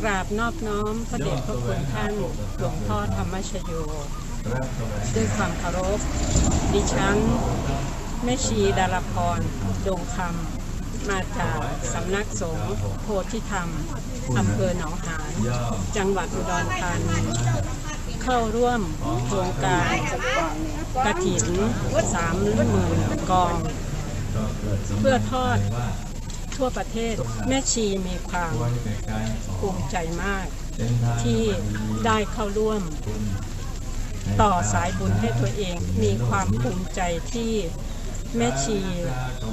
กราบนอบน้อมพระเดชพระคุณท่านหลวงพ่อธรรมชโย ด้วยความเคารพ ดิฉันแม่ชีดารพรดงคำมาจากสำนักสงฆ์โพธิธรรมอำเภอหนองหานจังหวัดอุดรธานีเข้าร่วมโครงการกระถินสามหมื่นกอง เพื่อทอด ทั่วประเทศแม่ชีมีความภูมิใจมาก ที่ได้เข้าร่วม ต่อสายบุญให้ตัวเองมีความภูมิใจที่แม่ชี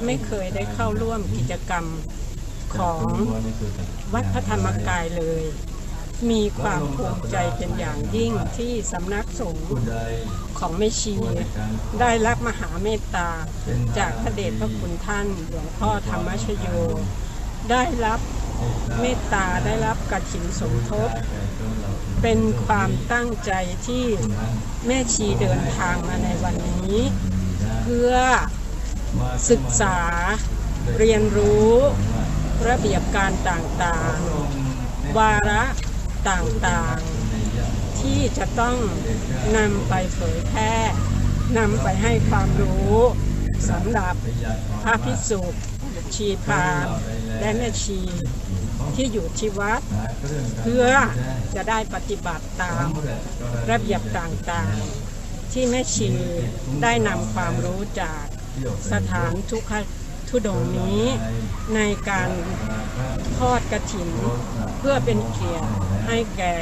ไม่เคยได้เข้าร่วมกิจกรรมของวัดพระธรรมกายเลย มีความภูมิใจเป็นอย่างยิ่งที่สำนักสงฆ์ของแม่ชี ได้รับมหาเมตตา จากพระเดชพระคุณท่านหลวงพ่อธรรมชโย ได้รับเมตตาได้รับกฐินสมทบ เป็นความตั้งใจที่แม่ชีเดินทางมาในวันนี้ เพื่อศึกษาเรียนรู้ระเบียบการต่างๆ วาระ ต่างๆ ที่จะต้องนำไปเผยแพร่นำไปให้ความรู้สำหรับพระภิกษุชีพามและแม่ชีที่อยู่ที่วัด เพื่อจะได้ปฏิบัติตามระเบียบต่างๆ ที่แม่ชีได้นำความรู้จากสถานทุกข ทุดงค์นี้ ในการทอดกระถิน เพื่อเป็นเกียรติให้แก่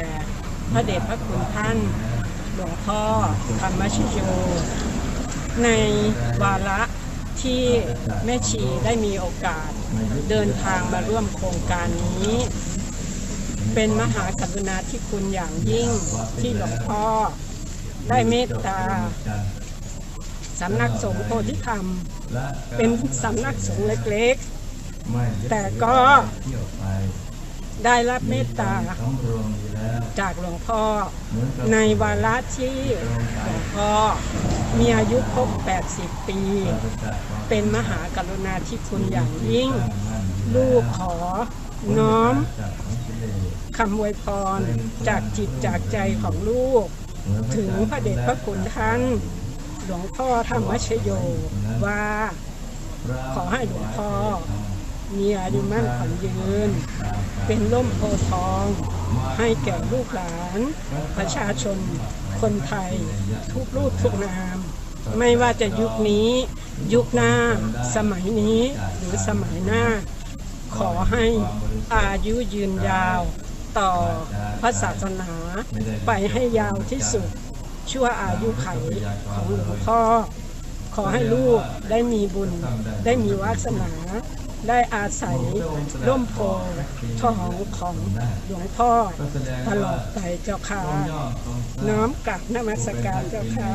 พระเดชพระคุณท่าน หลวงพ่อธรรมชโย ในวาระที่แม่ชีได้มีโอกาสเดินทางมาร่วมโครงการนี้ เป็นมหากรุณาธิคุณอย่างยิ่งที่หลวงพ่อได้เมตตาสำนักสงฆ์โพธิธรรม เป็นสำนักสงฆ์เล็กๆ แต่ก็ได้รับเมตตาจากหลวงพ่อ ในวาระที่หลวงพ่อมีอายุครบ 80 ปี เป็นมหากรุณาธิคุณอย่างยิ่ง ลูกขอน้อมคำอวยพรจากจิตจากใจของลูก ถึงพระเดชพระคุณท่าน หลวงพ่อธรรมชโยว่า ขอให้หลวงพ่อมีอายุมั่นขวัญยืน เป็นร่มโพธิ์ทอง ให้แก่ลูกหลาน ประชาชน คนไทย ทุกรูปทุกนาม ไม่ว่าจะยุคนี้ ยุคหน้า สมัยนี้ หรือสมัยหน้า ขอให้อายุยืนยาว ต่อพระศาสนา ไปให้ยาวที่สุด ชั่วอายุไขของหลวงพ่อ ขอให้ลูกได้มีบุญ ได้มีวาสนา ได้อาศัยร่มโพธิ์ทองของหลวงพ่อ ตลอดไปเจ้าค่ะ น้อมกลับนมัสการเจ้าค่ะ